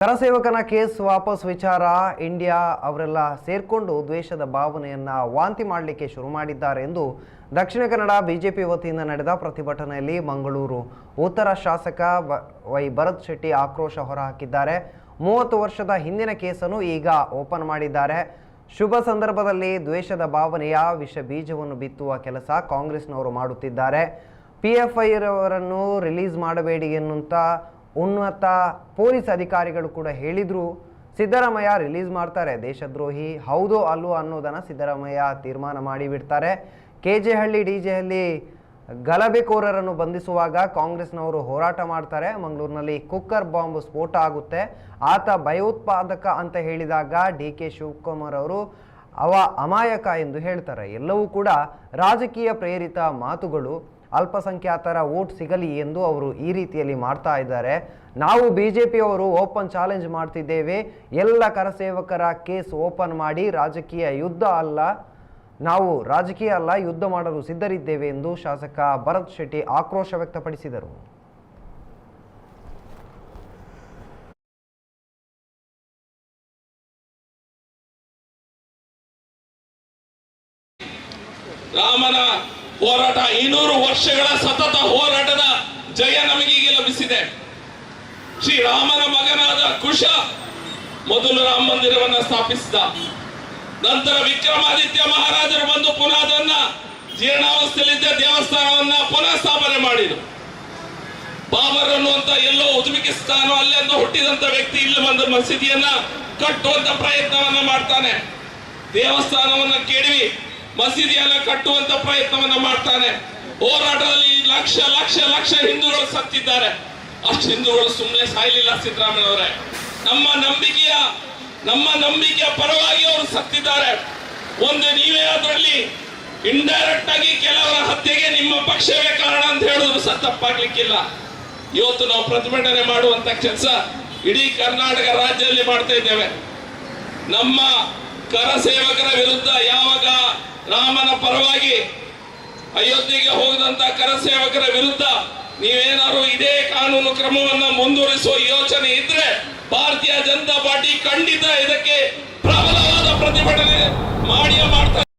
ಕರಸೇವಕನ case ವಾಪಸ್ ವಿಚಾರ. India ಅವರೆಲ್ಲ ಸೇರ್ಕೊಂಡು ದ್ವೇಷದ ಭಾವನೆಯನ್ನ ವಾಂತಿ ಮಾಡಲಿಕ್ಕೆ ಶುರು ಮಾಡಿದ್ದಾರೆ ಎಂದು ದಕ್ಷಿಣ ಕನ್ನಡ ಬಿಜೆಪಿ ವತಿಯಿಂದ ನಡೆದ ಪ್ರತಿಭಟನೆಯಲ್ಲಿ ಮಂಗಳೂರು. ಉತ್ತರ ಶಾಸಕ ವೈ ಭರತ್ ಶೆಟ್ಟಿ ಆಕ್ರೋಶ ಹೊರಹಾಕಿದ್ದಾರೆ. ಮೂವತ್ತು ವರ್ಷದ ಹಿಂದಿನ ಕೇಸನ್ನು ಈಗ ಓಪನ್ ಮಾಡಿದ್ದಾರೆ. ಶುಭ ಸಂದರ್ಭದಲ್ಲಿ ದ್ವೇಷದ ಭಾವನೆಯ ವಿಷ ಬೀಜವನ್ನು ಬಿತ್ತುವ ಕೆಲಸ ಕಾಂಗ್ರೆಸ್ನವರು ಮಾಡುತ್ತಿದ್ದಾರೆ. ಪಿ ಎಫ್ ಐರವರನ್ನು ರಿಲೀಸ್ ಮಾಡಬೇಡಿ ಎನ್ನುವಂಥ ಉನ್ನತ ಪೊಲೀಸ್ ಅಧಿಕಾರಿಗಳು ಕೂಡ ಹೇಳಿದರು, ಸಿದ್ದರಾಮಯ್ಯ ರಿಲೀಸ್ ಮಾಡ್ತಾರೆ, ದೇಶದ್ರೋಹಿ. ಹೌದೋ, ಅಲ್ಲೋ ಅನ್ನೋದನ್ನು ಸಿದ್ದರಾಮಯ್ಯ ತೀರ್ಮಾನ ಮಾಡಿಬಿಡ್ತಾರೆ K J Halli D J Halli ಗಲಭೆಕೋರರನ್ನು ಬಂಧಿಸುವಾಗ ಕಾಂಗ್ರೆಸ್ನವರು ಹೋರಾಟ ಮಾಡ್ತಾರೆ. ಮಂಗಳೂರಿನಲ್ಲಿ ಕುಕ್ಕರ್ ಬಾಂಬ್ ಸ್ಫೋಟ ಆಗುತ್ತೆ. ಆತ ಭಯೋತ್ಪಾದಕ ಅಂತ ಹೇಳಿದಾಗ ಡಿ ಕೆ ಶಿವಕುಮಾರ್ ಅವರು, ಅವ ಅಮಾಯಕ ಎಂದು ಹೇಳ್ತಾರೆ. ಎಲ್ಲವೂ ಕೂಡ ರಾಜಕೀಯ ಪ್ರೇರಿತ ಮಾತುಗಳು. ಅಲ್ಪಸಂಖ್ಯಾತರ ಓಟ್ ಸಿಗಲಿ ಎಂದು ಅವರು ಈ ರೀತಿಯಲ್ಲಿ ಮಾಡ್ತಾ ಇದ್ದಾರೆ. ನಾವು ಬಿ ಜೆ ಪಿಯವರು ಓಪನ್ ಚಾಲೆಂಜ್ ಮಾಡ್ತಿದ್ದೇವೆ. ಎಲ್ಲ ಕರಸೇವಕರ ಕೇಸ್ ಓಪನ್ ಮಾಡಿ ರಾಜಕೀಯ ಯುದ್ಧ ಅಲ್ಲ, ನಾವು ರಾಜಕೀಯ ಅಲ್ಲ, ಯುದ್ಧ ಮಾಡಲು ಸಿದ್ಧರಿದ್ದೇವೆ ಎಂದು ಶಾಸಕ ಭರತ್ ಶೆಟ್ಟಿ ಆಕ್ರೋಶ ವ್ಯಕ್ತಪಡಿಸಿದರು. ರಾಮನ ಹೋರಾಟ ಇನ್ನೂರು ವರ್ಷಗಳ ಸತತ ಹೋರಾಟದ ಜಯ ನಮಗೀಗ ಲಭಿಸಿದೆ. ಶ್ರೀರಾಮನ ಮಗನಾದ ಕುಶ ಮೊದಲು ರಾಮ ಮಂದಿರವನ್ನ ಸ್ಥಾಪಿಸಿದ. ನಂತರ ವಿಕ್ರಮಾದಿತ್ಯ ಮಹಾರಾಜರು ಬಂದು ಪುನಃ ಅದನ್ನ ಜೀರ್ಣಾವಸ್ಥೆಯಲ್ಲಿದ್ದ ದೇವಸ್ಥಾನವನ್ನ ಪುನಃ ಸ್ಥಾಪನೆ ಮಾಡಿದರು. ಬಾಬರ್ ಅನ್ನುವಂತ ಎಲ್ಲೋ ಉಜ್ಬೇಕಿಸ್ತಾನ ಅಲ್ಲೆಂದು ಹುಟ್ಟಿದಂತ ವ್ಯಕ್ತಿ ಇಲ್ಲಿ ಬಂದ ಮಸೀದಿಯನ್ನ ಕಟ್ಟುವಂತ ಪ್ರಯತ್ನವನ್ನ ಮಾಡ್ತಾನೆ. ದೇವಸ್ಥಾನವನ್ನ ಕೆಡವಿ ಮಸೀದಿಯನ್ನ ಕಟ್ಟುವಂತ ಪ್ರಯತ್ನವನ್ನ ಮಾಡ್ತಾನೆ. ಹೋರಾಟದಲ್ಲಿ ಲಕ್ಷ ಲಕ್ಷ ಲಕ್ಷ ಹಿಂದೂಗಳು ಸತ್ತಿದ್ದಾರೆ. ಅಷ್ಟು ಹಿಂದೂಗಳು ಸುಮ್ಮನೆ ಸಾಯ್ಲಿಲ್ಲ ಸಿದ್ದರಾಮಯ್ಯನವರೇ ನಮ್ಮ ನಂಬಿಕೆಯ ನಮ್ಮ ನಂಬಿಕೆಯ ಪರವಾಗಿ ಅವರು ಸತ್ತಿದ್ದಾರೆ. ಒಂದು ನೀವೇ ಅದರಲ್ಲಿ ಇಂಡೈರೆಕ್ಟ್ ಆಗಿ ಕೆಲವರ ಹತ್ಯೆಗೆ ನಿಮ್ಮ ಪಕ್ಷವೇ ಕಾರಣ ಅಂತ ಹೇಳಿದ್ರು ಸಹ ತಪ್ಪಾಗ್ಲಿಕ್ಕಿಲ್ಲ. ಇವತ್ತು ನಾವು ಪ್ರತಿಭಟನೆ ಮಾಡುವಂತ ಕೆಲಸ ಇಡೀ ಕರ್ನಾಟಕ ರಾಜ್ಯದಲ್ಲಿ ಮಾಡ್ತಾ ಇದ್ದೇವೆ. ನಮ್ಮ ಕರಸೇವಕರ ವಿರುದ್ಧ ಯಾವಾಗ ರಾಮನ ಪರವಾಗಿ ಅಯೋಧ್ಯೆಗೆ ಹೋಗದಂತ ಕರಸೇವಕರ ವಿರುದ್ಧ ನೀವೇನಾದ್ರು ಇದೇ ಕಾನೂನು ಕ್ರಮವನ್ನ ಮುಂದುವರಿಸುವ ಯೋಚನೆ ಇದ್ರೆ ಭಾರತೀಯ ಜನತಾ ಪಾರ್ಟಿ ಖಂಡಿತ ಇದಕ್ಕೆ ಪ್ರಬಲವಾದ ಪ್ರತಿಭಟನೆ ಮಾಡಿಯೇ ಮಾಡ್ತಾರೆ